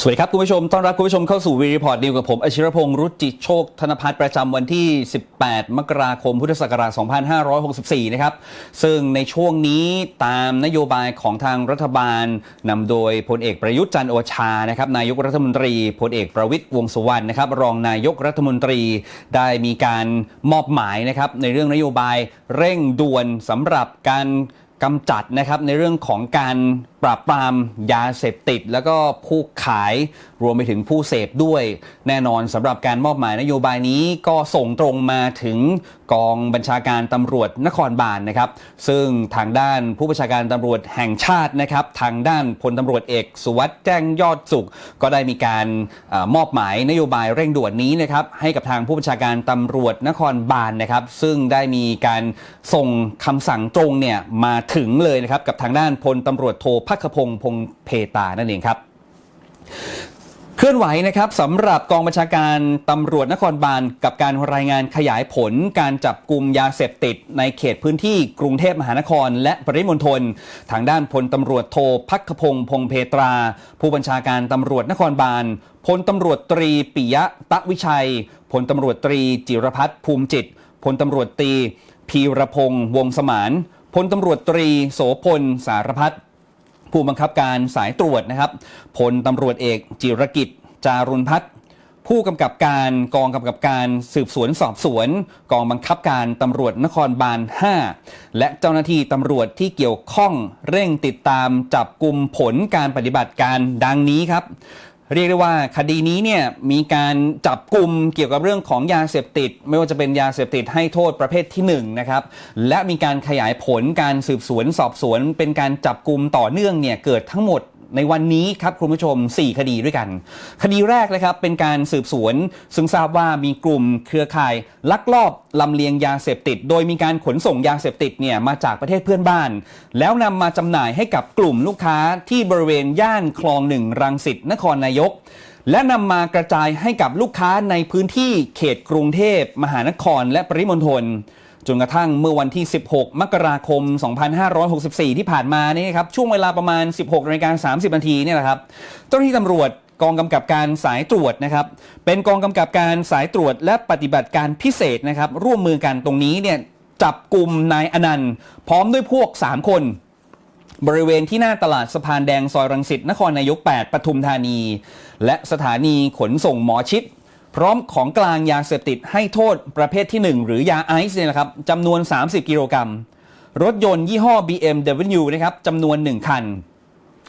สวัสดีครับคุณผู้ชม ต้อนรับคุณผู้ชมเข้าสู่วีรีพอร์ตนิวกับผมอชิรพงศ์รุจิโชค ธนพัฒน์ประจำวันที่ 18 มกราคม พุทธศักราช 2564 นะครับ ซึ่งในช่วงนี้ตามนโยบายของทางรัฐบาลนำโดยพลเอกประยุทธ์จันโอชา นะครับ นายกรัฐมนตรี พลเอกประวิตยวงสุวรรณ นะครับ รองนายกรัฐมนตรี ได้มีการมอบหมายนะครับในเรื่องนโยบายเร่งด่วนสำหรับการ กำจัดนะครับในเรื่องของการปราบปรามยาเสพติด แล้วก็ผู้ขายรวมไปถึงผู้เสพด้วย แน่นอนสำหรับการมอบหมายนโยบายนี้ก็ส่งตรงมาถึง กองบัญชาการตำรวจนครบาลนนะครับ ซึ่งทางด้านผู้บัญชาการตำรวจแห่งชาตินะครับ ทางด้านพลตำรวจเอกสุวัสด์แจ้งยอดสุข ก็ได้มีการอมอบหมายนโยบายเร่งด่วนนี้นะครับให้กับทางผู้บัญชาการตำรวจนครบาลนนะครับ ซึ่งได้มีการส่งคำสั่งตรงเนี่ยมาถึงเลยนะครับกับทางด้านพลตำรวจโทพักพงศ์พงเพตานั่นเองครับ เคลื่อนไหวนะครับสำหรับกองบัญชาการตำรวจนครบาลกับการรายงานขยายผลการจับกลุ่มยาเสพติด ในเขตพื้นที่กรุงเทพมหานคร และปริมณฑลทางด้านพลตำรวจโทพักขพงศ์พงเพตรา ผู้บัญชาการตำรวจนครบาลพลตำรวจตรีปิยะตะวิชัยพลตำรวจตรีจิรพัฒน์ภูมิจิตพลตำรวจตรีพีรพงษ์วงสมานพลตำรวจตรีโสพลสารพัฒน์ ผู้บังคับการสายตรวจนะครับพลตำรวจเอกจิรกิจ จารุณพัฒน์ผู้กำกับการกองกำกับการสืบสวนสอบสวน กองบังคับการตำรวจนครบาล 5 และเจ้าหน้าที่ตำรวจที่เกี่ยวข้องเร่งติดตามจับกลุ่มผลการปฏิบัติการดังนี้ครับ เรียกได้ว่าคดีนี้เนี่ยมีการจับกลุ่มเกี่ยวกับเรื่องของยาเสพติด ไม่ว่าจะเป็นยาเสพติดให้โทษประเภทที่1นะครับและมีการขยายผลการสืบสวนสอบสวน เป็นการจับกลุ่มต่อเนื่องเนี่ยเกิดทั้งหมด ในวันนี้ครับคุณผู้ชม 4 คดีด้วยกัน คดีแรกเลยครับเป็นการสืบสวน ซึ่งทราบว่ามีกลุ่มเครือข่าย ลักลอบลำเลียงยาเสพติด โดยมีการขนส่งยาเสพติดเนี่ยมาจากประเทศเพื่อนบ้าน แล้วนำมาจำหน่ายให้กับกลุ่มลูกค้าที่บริเวณย่านคลองหนึ่งรังสิตนครนายกและนำมากระจายให้กับลูกค้าในพื้นที่เขตกรุงเทพ มหานคร และปริมณฑล จนกระทั่งเมื่อวันที่ 16 มกราคม 2564 ที่ผ่านมานี่ครับช่วงเวลาประมาณ 16นาฬิกา30 นาทีเนี่ยแหละครับเจ้าหน้าที่ตำรวจกองกำกับการสายตรวจนะครับ เป็นกองกำกับการสายตรวจและปฏิบัติการพิเศษนะครับ ร่วมมือกันตรงนี้เนี่ยจับกลุ่มนายอนันต์ พร้อมด้วยพวก 3 คน บริเวณที่หน้าตลาดสะพานแดงซอยรังสิตนครนายก 8 ปทุมธานี และสถานีขนส่งหมอชิด พร้อมของกลางยาเสพติดให้โทษประเภทที่ 1 หรือยาไอซ์เนี่ยนะครับจำนวน 30 กิโลกรัม รถยนต์ยี่ห้อ BMW นะครับจำนวน 1 คัน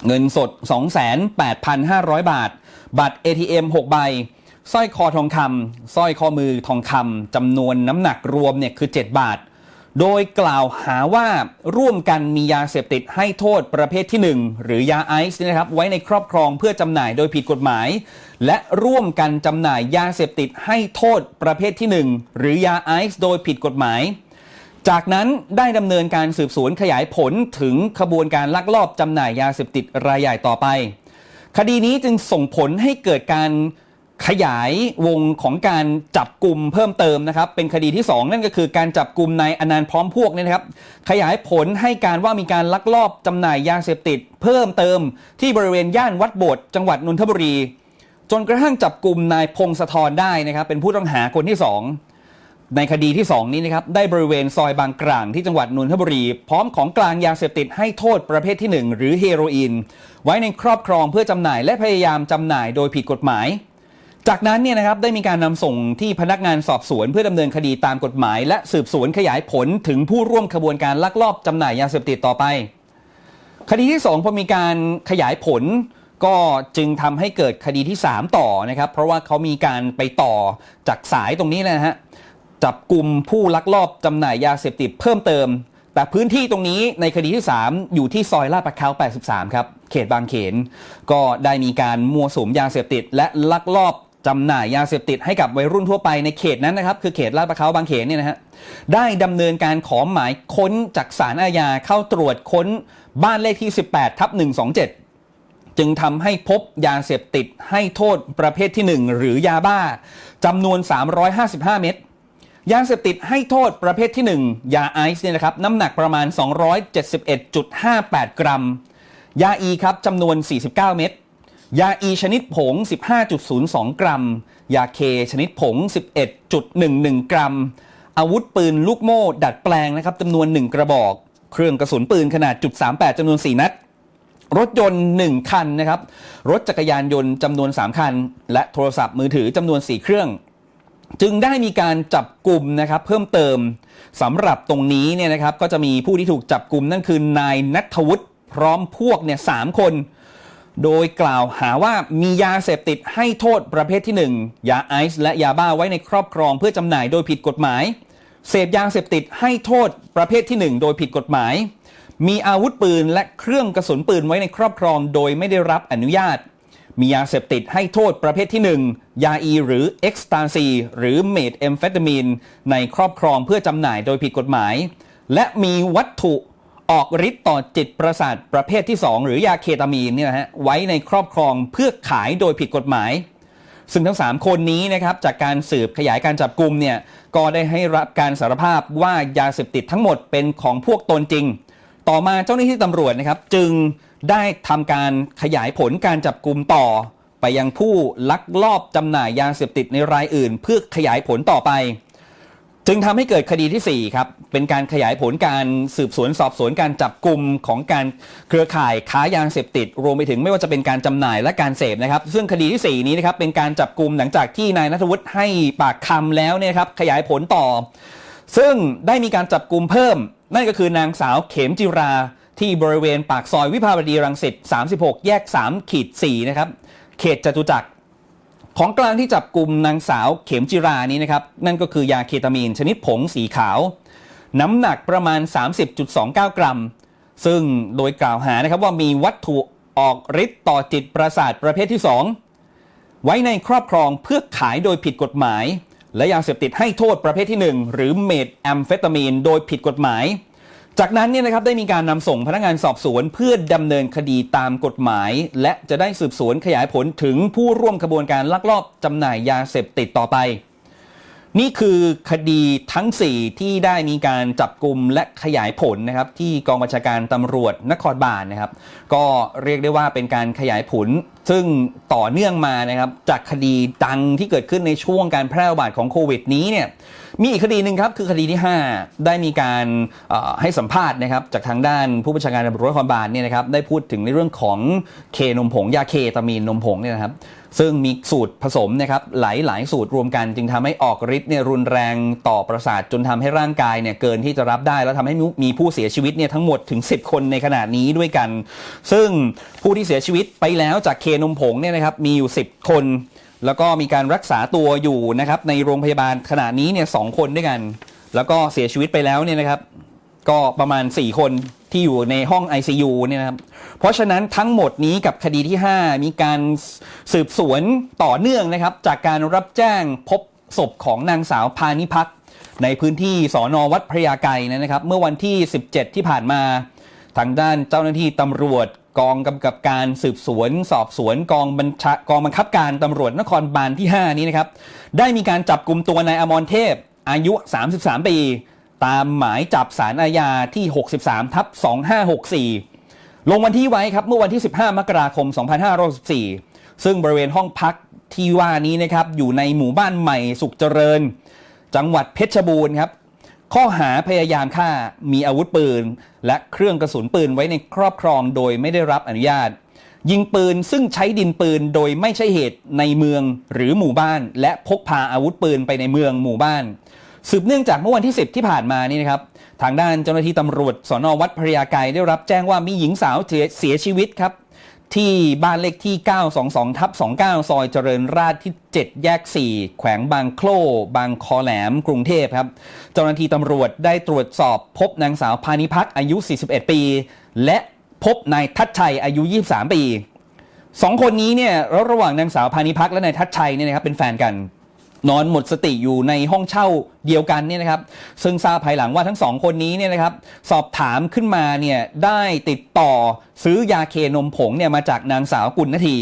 เงินสด 28,500 บาท บัตร ATM 6 ใบสร้อยคอทองคำสร้อยข้อมือทองคำจำนวนน้ำหนักรวมเนี่ยคือ 7 บาท โดยกล่าวหาว่าร่วมกันมียาเสพติดให้โทษประเภทที่ 1 หรือยาไอซ์นะครับไว้ในครอบครองเพื่อจำหน่ายโดยผิดกฎหมาย และร่วมกันจำหน่ายยาเสพติดให้โทษประเภทที่ 1 หรือยาไอซ์โดยผิดกฎหมาย จากนั้นได้ดำเนินการสืบสวนขยายผลถึงขบวนการลักลอบจำหน่ายยาเสพติดรายใหญ่ต่อไป คดีนี้จึงส่งผลให้เกิดการ ขยายวงของการจับกลุ่มเพิ่มเติมนะครับ เป็นคดีที่ 2 นั่นก็คือการจับกลุ่มนายอนันต์พร้อมพวกเนี่ยนะครับ ขยายผลให้การว่ามีการลักลอบจำหน่ายยาเสพติด เพิ่มเติมที่บริเวณย่านวัดโบสถ์จังหวัดนนทบุรี จนกระทั่งจับกลุ่มนายพงศธรได้นะครับ เป็นผู้ต้องหาคนที่ 2 ในคดีที่ 2 นี้นะครับได้บริเวณซอยบางกลางที่จังหวัดนนทบุรี พร้อมของกลางยาเสพติดให้โทษประเภทที่ 1 หรือเฮโรอีนไว้ในครอบครองเพื่อจำหน่ายและพยายามจำหน่ายโดยผิดกฎหมาย จากนั้นเนี่ยนะครับได้มีการนำส่งที่พนักงานสอบสวนเพื่อดำเนินคดีตามกฎหมาย และสืบสวนขยายผลถึงผู้ร่วมขบวนการลักลอบจำหน่ายยาเสพติดต่อไป คดีที่ 2 พอมีการขยายผลก็จึงทำให้เกิดคดีที่ 3 ต่อนะครับ เพราะว่าเขามีการไปต่อจากสายตรงนี้นะฮะจับกลุ่มผู้ลักลอบจำหน่ายยาเสพติดเพิ่มเติม แต่พื้นที่ตรงนี้ในคดีที่ 3 อยู่ที่ซอยลาดประเขา83 ครับ เขตบางเขน ก็ได้มีการมัวสุมยาเสพติดและลักลอบ จำหน่ายยาเสพติดให้กับวัยรุ่นทั่วไปในเขตนั้นนะครับ คือเขตลาดประเขาบางเขนเนี่ยนะฮะได้ดำเนินการขอหมายค้นจากศาลอาญาเข้าตรวจค้นบ้านเลขที่ 18ทับ127 จึงทำให้พบยาเสพติดให้โทษประเภทที่ 1 หรือยาบ้าจำนวน 355 เม็ดยาเสพติดให้โทษประเภทที่ 1 ยาไอซ์เนี่ยนะครับน้ำหนักประมาณ 271.58 กรัม ยาอีครับจำนวน 49 เม็ด ยาอีชนิดผง 15.02 กรัม ยาเคชนิดผง 11.11 กรัม อาวุธปืนลูกโม่ ดัดแปลงนะครับจำนวน 1 กระบอก เครื่องกระสุนปืนขนาดจุด38จำนวน 4 นัด รถยนต์ 1 คันนะครับ รถจักรยานยนต์จำนวน 3 คัน และโทรศัพท์มือถือจำนวน 4 เครื่อง จึงได้มีการจับกลุ่มนะครับเพิ่มเติมสำหรับตรงนี้เนี่ยนะครับก็จะมีผู้ที่ถูกจับกลุ่มนั่นคือนายนัทวุฒิพร้อมพวกเนี่ยสามคน โดยกล่าวหาว่ามียาเสพติดให้โทษประเภทที่ 1 ยาไอซ์และยาบ้าไว้ในครอบครองเพื่อจำหน่ายโดยผิดกฎหมาย เสพยาเสพติดให้โทษประเภทที่ 1 โดยผิดกฎหมาย มีอาวุธปืนและเครื่องกระสุนปืนไว้ในครอบครอง โดยไม่ได้รับอนุญาต มียาเสพติดให้โทษประเภทที่ 1 ยาอีหรือเอ็กซ์ตาซีหรือเมทแอมเฟตามีนในครอบครองเพื่อจำหน่ายโดยผิดกฎหมาย และมีวัตถุ ออกฤทธิ์ต่อจิตประสาทประเภทที่ 2 หรือยาเคตามีนเนี่ยนะฮะไว้ในครอบครองเพื่อขายโดยผิดกฎหมาย ซึ่งทั้ง 3 คนนี้นะครับจากการสืบขยายการจับกลุ่มเนี่ยก็ได้ให้รับการสารภาพว่ายาเสพติดทั้งหมดเป็นของพวกตนจริง ต่อมาเจ้าหน้าที่ตำรวจนะครับจึงได้ทำการขยายผลการจับกลุ่มต่อ ไปยังผู้ลักลอบจำหน่ายยาเสพติดในรายอื่น เพื่อขยายผลต่อไป จึงทำให้เกิดคดีที่ 4 ครับ เป็นการขยายผลการสืบสวนสอบสวนการจับกลุ่มของการเครือข่ายค้ายาเสพติด รวมไปถึงไม่ว่าจะเป็นการจำหน่ายและการเสพนะครับ ซึ่งคดีที่ 4 นี้นะครับเป็นการจับกลุ่มหลังจากที่นายนัทวุฒิให้ปากคำแล้วเนี่ยครับขยายผลต่อ ซึ่งได้มีการจับกลุ่มเพิ่ม นั่นก็คือนางสาวเขมจิราที่บริเวณปากซอยวิภาวดีรังสิต36 แยก3ขีด4นะครับเขตจตุจักร ของกลางที่จับกลุ่มนางสาวเขมจิรานี้นะครับ นั่นก็คือยาเคตามีนชนิดผงสีขาว น้ำหนักประมาณ 30.29 กรัม ซึ่งโดยกล่าวหานะครับว่ามีวัตถุออกฤทธิ์ต่อจิตประสาทประเภทที่ 2 ไว้ในครอบครองเพื่อขายโดยผิดกฎหมาย และยาเสพติดให้โทษประเภทที่ 1 หรือเมทแอมเฟตามีนโดยผิดกฎหมาย จากนั้นเนี่ยนะครับได้มีการนำส่งพนักงานสอบสวนเพื่อดำเนินคดีตามกฎหมาย และจะได้สืบสวนขยายผลถึงผู้ร่วมขบวนการลักลอบจำหน่ายยาเสพติดต่อไป นี่คือคดีทั้ง 4 ที่ได้มีการจับกลุ่มและขยายผลนะครับที่กองบัญชาการตำรวจนครบาลนะครับ ก็เรียกได้ว่าเป็นการขยายผล ซึ่งต่อเนื่องมานะครับจากคดีดังที่เกิดขึ้นในช่วงการแพร่ระบาดของโควิดนี้เนี่ยมีอีกคดีหนึ่งครับคือคดีที่ 5 ได้มีการให้สัมภาษณ์นะครับจากทางด้านผู้บัญชาการตำรวจนครบาลเนี่ยนะครับได้พูดถึงในเรื่องของเคนมผงยาเคตามีนนมผงเนี่ยนะครับ ซึ่งมีสูตรผสมนะครับหลายหลายๆสูตรรวมกันจึงทำให้ออกฤทธิ์เนี่ยรุนแรงต่อประสาทจนทำให้ร่างกายเนี่ยเกินที่จะรับได้ แล้วทำให้มีผู้เสียชีวิตเนี่ยทั้งหมดถึง 10 คนในขณะนี้ด้วยกัน ซึ่งผู้ที่เสียชีวิตไปแล้วจากเคนมผงเนี่ยนะครับมีอยู่ 10 คน แล้วก็มีการรักษาตัวอยู่นะครับในโรงพยาบาลขณะนี้เนี่ยสองคนด้วยกัน แล้วก็เสียชีวิตไปแล้วเนี่ยนะครับ ก็ประมาณ 4 คน ที่อยู่ในห้อง ICU เนี่ยนะครับ เพราะฉะนั้นทั้งหมดนี้กับคดีที่ 5 มีการสืบสวนต่อเนื่องนะครับ จากการรับแจ้งพบศพของนางสาวพานิพักษ์ในพื้นที่สอนอวัดพระยาไกรนะครับ เมื่อวันที่ 17 ที่ผ่านมา ทางด้านเจ้าหน้าที่ตำรวจกองกำกับการสืบสวน สอบสวนกองบัญชากองบังคับการตำรวจนครบาลที่ 5 นี้นะครับ ได้มีการจับกลุ่มตัวนายอมรเทพอายุ 33 ปี ตามหมายจับสารอาญาที่ 63 ทับ 2564 ลงวันที่ไว้ครับเมื่อวันที่ 15 มกราคม 2564 ซึ่งบริเวณห้องพักที่ว่านี้นะครับอยู่ในหมู่บ้านใหม่สุขเจริญ จังหวัดเพชรบูรณ์ครับข้อหาพยายามฆ่ามีอาวุธปืน และเครื่องกระสุนปืนไว้ในครอบครองโดยไม่ได้รับอนุญาต ยิงปืนซึ่งใช้ดินปืนโดยไม่ใช่เหตุในเมืองหรือหมู่บ้าน และพกพาอาวุธปืนไปในเมืองหมู่บ้าน สืบเนื่องจากเมื่อวันที่ 10 ที่ผ่านมานี่นะครับทางด้านเจ้าหน้าที่ตำรวจสอนอวัดพระยาไกรได้รับแจ้งว่ามีหญิงสาวเสียชีวิตครับ ที่บ้านเลขที่ 922ทับ29 ซอยเจริญราษฎรที่ 7 แยก 4 แขวงบางโคลบางคอแหลม กรุงเทพครับ เจ้าหน้าที่ตำรวจได้ตรวจสอบพบนางสาวพานิพักษ์อายุ 41 ปี และพบนายทัชชัยอายุ 23 ปีสองคนนี้เนี่ยระหว่างนางสาวพานิพักษ์และนายทัชชัยเนี่ยนะครับเป็นแฟนกัน นอนหมดสติอยู่ในห้องเช่าเดียวกันเนี่ยนะครับ ซึ่งทราบภายหลังว่าทั้งสองคนนี้เนี่ยนะครับ สอบถามขึ้นมาเนี่ยได้ติดต่อซื้อยาเคนมผงเนี่ยมาจากนางสาวกุลนาที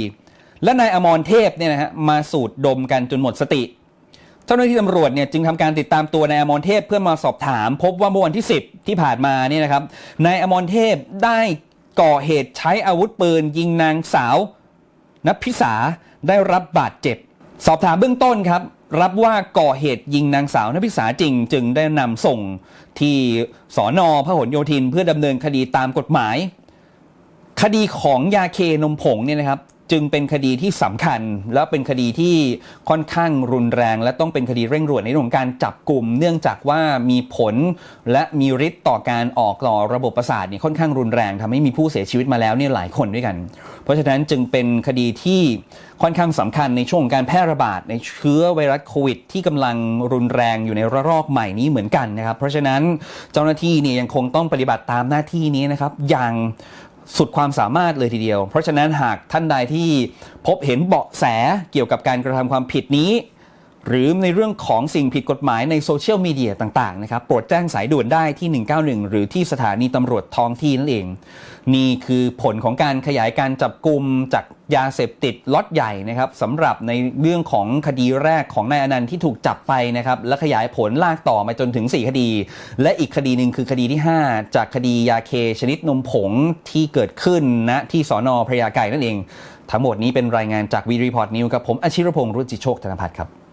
และนายอมรเทพเนี่ยนะฮะมาสูดดมกันจนหมดสติ เจ้าหน้าที่ตำรวจเนี่ยจึงทำการติดตามตัวนายอมรเทพเพื่อมาสอบถาม พบว่าเมื่อวันที่ 10 ที่ผ่านมาเนี่ยนะครับนายอมรเทพได้ก่อเหตุใช้อาวุธปืนยิงนางสาวนับพิสาได้รับบาดเจ็บ สอบถามเบื้องต้นครับ รับว่าก่อเหตุยิงนางสาวนพิษาจริง จึงได้นำส่งที่สอนอพหลโยธินเพื่อดำเนินคดีตามกฎหมาย คดีของยาเคนมผงเนี่ยนะครับ จึงเป็นคดีที่สำคัญ และเป็นคดีที่ค่อนข้างรุนแรง และต้องเป็นคดีเร่งด่วนในเรื่องของการจับกลุ่ม เนื่องจากว่ามีผลและมีฤทธิ์ต่อการออกต่อระบบประสาทเนี่ยค่อนข้างรุนแรงทำให้มีผู้เสียชีวิตมาแล้วเนี่ยหลายคนด้วยกัน เพราะฉะนั้นจึงเป็นคดีที่ค่อนข้างสำคัญในช่วงการแพร่ระบาดในเชื้อไวรัสโควิด ที่กำลังรุนแรงอยู่ในระลอกใหม่นี้เหมือนกันนะครับ เพราะฉะนั้นเจ้าหน้าที่เนี่ยยังคงต้องปฏิบัติตามหน้าที่นี้นะครับอย่าง สุดความสามารถเลยทีเดียว เพราะฉะนั้นหากท่านใดที่พบเห็นเบาะแสเกี่ยวกับการกระทำความผิดนี้ หรือในเรื่องของสิ่งผิดกฎหมายในโซเชียลมีเดียต่างๆนะครับโปรดแจ้งสายด่วนได้ที่ 191 หรือที่สถานีตำรวจท้องที่นั่นเอง นี่คือผลของการขยายการจับกลุ่มจากยาเสพติดล็อตใหญ่นะครับสำหรับในเรื่องของคดีแรกของนายอนันต์ที่ถูกจับไปนะครับและขยายผลลากต่อมาจนถึง 4 คดี และอีกคดีหนึ่งคือคดีที่ 5 จากคดียาเคชนิดนมผงที่เกิดขึ้นณที่สอนอพระยาไก่นั่นเอง ทั้งหมดนี้เป็นรายงานจากวีรีพอร์ตนิวกับผมอาชิรพงศ์รุจิโชคธนพัฒน์ครับ